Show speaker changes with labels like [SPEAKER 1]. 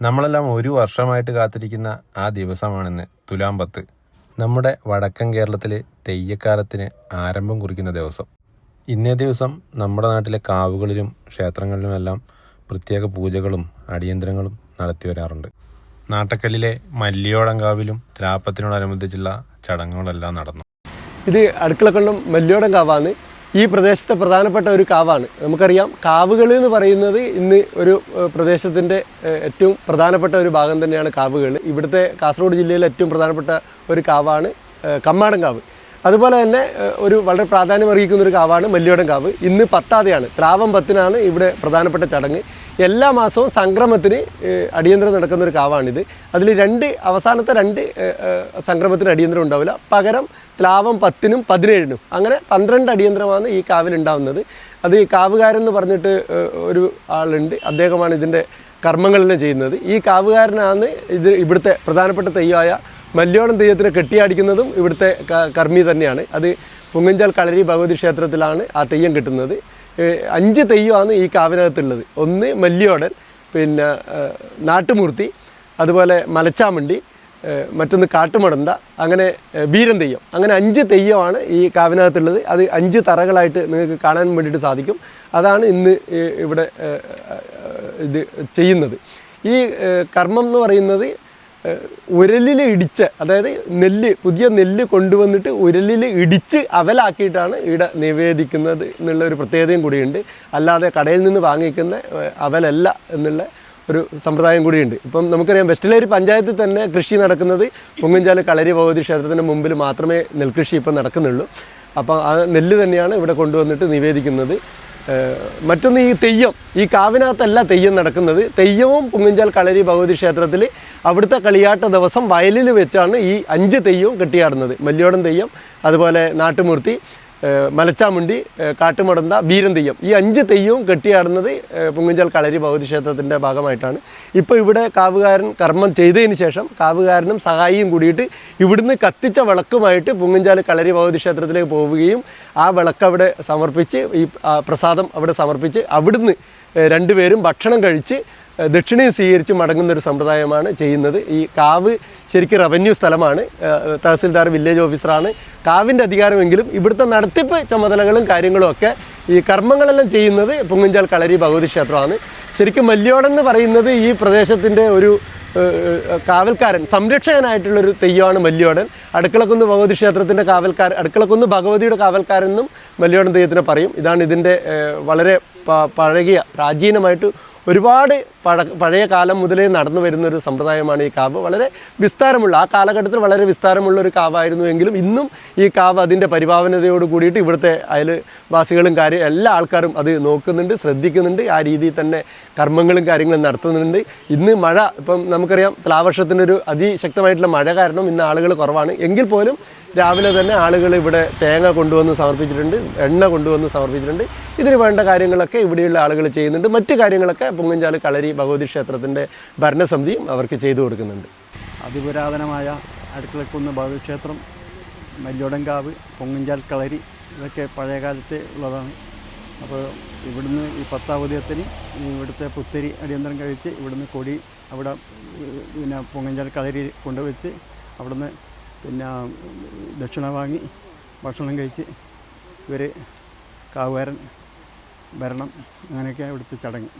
[SPEAKER 1] നമ്മളെല്ലാം ഒരു വർഷമായിട്ട് കാത്തിരിക്കുന്ന ആ ദിവസമാണിന്ന് തുലാം പത്ത് നമ്മുടെ വടക്കൻ കേരളത്തിലെ തെയ്യക്കാലത്തിന് ആരംഭം കുറിക്കുന്ന ദിവസം. ഇന്നേ ദിവസം നമ്മുടെ നാട്ടിലെ കാവുകളിലും ക്ഷേത്രങ്ങളിലുമെല്ലാം പ്രത്യേക പൂജകളും അടിയന്തരങ്ങളും നടത്തി വരാറുണ്ട്. നാട്ടക്കല്ലിലെ മല്ലിയോടങ്കാവിലും ത്രാപ്പത്തിനോടനുബന്ധിച്ചുള്ള ചടങ്ങുകളെല്ലാം നടന്നു.
[SPEAKER 2] ഇത് അടുക്കളക്കള്ളും മല്ലിയോടൻ കാവാണ്. ഈ പ്രദേശത്തെ പ്രധാനപ്പെട്ട ഒരു കാവാണ്. നമുക്കറിയാം കാവുകൾ എന്ന് പറയുന്നത് ഇന്ന് ഒരു പ്രദേശത്തിന്റെ ഏറ്റവും പ്രധാനപ്പെട്ട ഒരു ഭാഗം തന്നെയാണ് കാവുകൾ. ഇവിടുത്തെ കാസർഗോഡ് ജില്ലയിലെ ഏറ്റവും പ്രധാനപ്പെട്ട ഒരു കാവാണ് കമ്മാടൻ കാവ്. അതുപോലെ തന്നെ ഒരു വളരെ പ്രാധാന്യം അർഹിക്കുന്ന ഒരു കാവാണ് മല്ലിയോടം കാവ്. ഇന്ന് പത്താതെയാണ് ത്രാവം പത്തിനാണ് ഇവിടെ പ്രധാനപ്പെട്ട ചടങ്ങ്. എല്ലാ മാസവും സംക്രമത്തിന് അടിയന്തരം നടക്കുന്ന ഒരു കാവാണിത്. അതിൽ രണ്ട് അവസാനത്തെ രണ്ട് സംക്രമത്തിന് അടിയന്തരം ഉണ്ടാവില്ല. പകരം ലാവം പത്തിനും പതിനേഴിനും. അങ്ങനെ പന്ത്രണ്ട് അടിയന്തരമാണ് ഈ കാവിലുണ്ടാവുന്നത് അത് ഈ കാവുകാരൻ എന്ന് പറഞ്ഞിട്ട് ഒരു ആളുണ്ട്. അദ്ദേഹമാണ് ഇതിന്റെ കർമ്മങ്ങളെല്ലാം ചെയ്യുന്നത്. ഈ കാവുകാരനാണ് ഇത് ഇവിടുത്തെ പ്രധാനപ്പെട്ട തെയ്യമായ മല്യോളം തെയ്യത്തിനെ കെട്ടിയാടിക്കുന്നതും ഇവിടുത്തെ കർമ്മി തന്നെയാണ്. അത് പുങ്ങഞ്ചാൽ കളരി ഭഗവതി ക്ഷേത്രത്തിലാണ് ആ തെയ്യം കിട്ടുന്നത്. അഞ്ച് തെയ്യമാണ് ഈ കാവിനകത്തുള്ളത്. ഒന്ന് മല്ലിയോടൻ പിന്നെ നാട്ടുമൂർത്തി അതുപോലെ മലച്ചാമണ്ടി മറ്റൊന്ന് കാട്ടുമടന്ത അങ്ങനെ വീരൻ തെയ്യം. അങ്ങനെ അഞ്ച് തെയ്യമാണ് ഈ കാവിനകത്തുള്ളത്. അത് അഞ്ച് തറകളായിട്ട് നിങ്ങൾക്ക് കാണാൻ വേണ്ടിയിട്ട് സാധിക്കും. അതാണ് ഇന്ന് ഇവിടെ ഇത് ചെയ്യുന്നത്. ഈ കർമ്മം എന്ന് പറയുന്നത് ഉരലിൽ ഇടിച്ച് അതായത് നെല്ല് പുതിയ നെല്ല് കൊണ്ടുവന്നിട്ട് ഉരലിൽ ഇടിച്ച് അവലാക്കിയിട്ടാണ് ഇവിടെ നിവേദിക്കുന്നത് എന്നുള്ള ഒരു പ്രത്യേകതയും കൂടിയുണ്ട്. അല്ലാതെ കടയിൽ നിന്ന് വാങ്ങിക്കുന്ന അവലല്ല എന്നുള്ള ഒരു സമ്പ്രദായം കൂടിയുണ്ട്. ഇപ്പം നമുക്കറിയാം വെസ്റ്റിലേരി പഞ്ചായത്തിൽ തന്നെ കൃഷി നടക്കുന്നത് പൊങ്ങഞ്ചാൽ കളരി ഭഗവതി ക്ഷേത്രത്തിന് മുമ്പിൽ മാത്രമേ നെൽകൃഷി ഇപ്പം നടക്കുന്നുള്ളൂ. അപ്പോൾ ആ നെല്ല് തന്നെയാണ് ഇവിടെ കൊണ്ടുവന്നിട്ട് നിവേദിക്കുന്നത്. മറ്റൊന്ന് ഈ തെയ്യം. ഈ കാവിനകത്തല്ല തെയ്യം നടക്കുന്നത്. തെയ്യവും പുങ്ങഞ്ചാൽ കളരി ഭഗവതി ക്ഷേത്രത്തിൽ അവിടുത്തെ കളിയാട്ട ദിവസം വയലിൽ വെച്ചാണ് ഈ അഞ്ച് തെയ്യവും കെട്ടിയാടുന്നത്. മല്ലിയോടൻ തെയ്യം അതുപോലെ നാട്ടുമൂർത്തി മലച്ചാമുണ്ടി കാട്ടുമടന്ത ബീരം തെയ്യം ഈ അഞ്ച് തെയ്യവും കെട്ടിയാടുന്നത് പുങ്ങഞ്ചൽ കളരി ക്ഷേത്രത്തിന്റെ ഭാഗമായിട്ടാണ്. ഇപ്പോൾ ഇവിടെ കാവുകാരൻ കർമ്മം ചെയ്തതിന് ശേഷം കാവുകാരനും സഹായിയും കൂടിയിട്ട് ഇവിടുന്ന് കത്തിച്ച വിളക്കുമായിട്ട് പുങ്ങഞ്ചാൽ കളരി ക്ഷേത്രത്തിലേക്ക് പോവുകയും ആ വിളക്ക് അവിടെ സമർപ്പിച്ച് ഈ പ്രസാദം അവിടെ സമർപ്പിച്ച് അവിടുന്ന് രണ്ടുപേരും ഭക്ഷണം കഴിച്ച് ദക്ഷിണയും സ്വീകരിച്ച് മടങ്ങുന്ന ഒരു സമ്പ്രദായമാണ് ചെയ്യുന്നത്. ഈ കാവ് ശരിക്കും റവന്യൂ സ്ഥലമാണ്. തഹസിൽദാർ വില്ലേജ് ഓഫീസറാണ്. കാവിന്റെ അധികാരമെങ്കിലും ഇവിടുത്തെ നടത്തിപ്പ് ചുമതലകളും കാര്യങ്ങളും ഒക്കെ ഈ കർമ്മങ്ങളെല്ലാം ചെയ്യുന്നത് പൊങ്ങുഞ്ചാൽ കളരി ഭഗവതി ക്ഷേത്രമാണ് ശരിക്കും മല്യോടൻ എന്ന് പറയുന്നത് ഈ പ്രദേശത്തിന്റെ ഒരു കാവൽക്കാരൻ സംരക്ഷകനായിട്ടുള്ളൊരു തെയ്യമാണ് മല്യോടൻ. അടുക്കളക്കുന്ന് ഭഗവതി ക്ഷേത്രത്തിന്റെ കാവൽക്കാരൻ അടുക്കളക്കുന്ന് ഭഗവതിയുടെ കാവൽക്കാരെന്നും മല്യോടൻ തെയ്യത്തിനെ പറയും. ഇതാണ് ഇതിന്റെ വളരെ പഴകിയ പ്രാചീനമായിട്ട് ഒരുപാട് പഴ പഴയ കാലം മുതലേ നടന്നു വരുന്ന ഒരു സമ്പ്രദായമാണ് ഈ കാവ്. വളരെ വിസ്താരമുള്ള ആ കാലഘട്ടത്തിൽ വളരെ വിസ്താരമുള്ള ഒരു കാവായിരുന്നു എങ്കിലും ഇന്നും ഈ കാവ് അതിന്റെ പരിപാവനതയോട് കൂടിയിട്ട് ഇവിടുത്തെ അയൽവാസികളും കാര്യം എല്ലാ ആൾക്കാരും അത് നോക്കുന്നുണ്ട് ശ്രദ്ധിക്കുന്നുണ്ട്. ആ രീതിയിൽ തന്നെ കർമ്മങ്ങളും കാര്യങ്ങളും നടത്തുന്നുണ്ട്. ഇന്ന് മഴ ഇപ്പം നമുക്കറിയാം തുലാവർഷത്തിന്റെ ഒരു അതിശക്തമായിട്ടുള്ള മഴ കാരണം ഇന്ന് ആളുകൾ കുറവാണ്. എങ്കിൽ പോലും രാവിലെ തന്നെ ആളുകൾ ഇവിടെ തേങ്ങ കൊണ്ടുവന്ന് സമർപ്പിച്ചിട്ടുണ്ട് എണ്ണ കൊണ്ടുവന്ന് സമർപ്പിച്ചിട്ടുണ്ട്. ഇതിന് വേണ്ട കാര്യങ്ങളൊക്കെ ഇവിടെയുള്ള ആളുകൾ ചെയ്യുന്നുണ്ട്. മറ്റു കാര്യങ്ങളൊക്കെ പുങ്ങഞ്ചാൽ കളരി ഭഗവതി ക്ഷേത്രത്തിന്റെ ഭരണസമിതിയും അവർക്ക് ചെയ്തു കൊടുക്കുന്നുണ്ട്.
[SPEAKER 3] അതിപുരാതനമായ അടുക്കളക്കുന്ന് ഭഗവതിക്ഷേത്രം മല്യോടൻകാവ് പൊങ്ങഞ്ചാൽ കളരി ഇതൊക്കെ പഴയകാലത്തെ ഉള്ളതാണ്. അപ്പോൾ ഇവിടുന്ന് ഈ പത്താവതിയത്തിന് ഇവിടുത്തെ പുത്തരി അടിയന്തരം കഴിച്ച് ഇവിടുന്ന് കൊടി അവിടെ പിന്നെ പൊങ്ങഞ്ചാൽ കളരി കൊണ്ടുവച്ച് അവിടുന്ന് പിന്നെ ദക്ഷിണ വാങ്ങി ഭക്ഷണം കഴിച്ച് ഇവർ കാവുകാരൻ ഭരണം അങ്ങനെയൊക്കെ ഇവിടുത്തെ ചടങ്ങ്.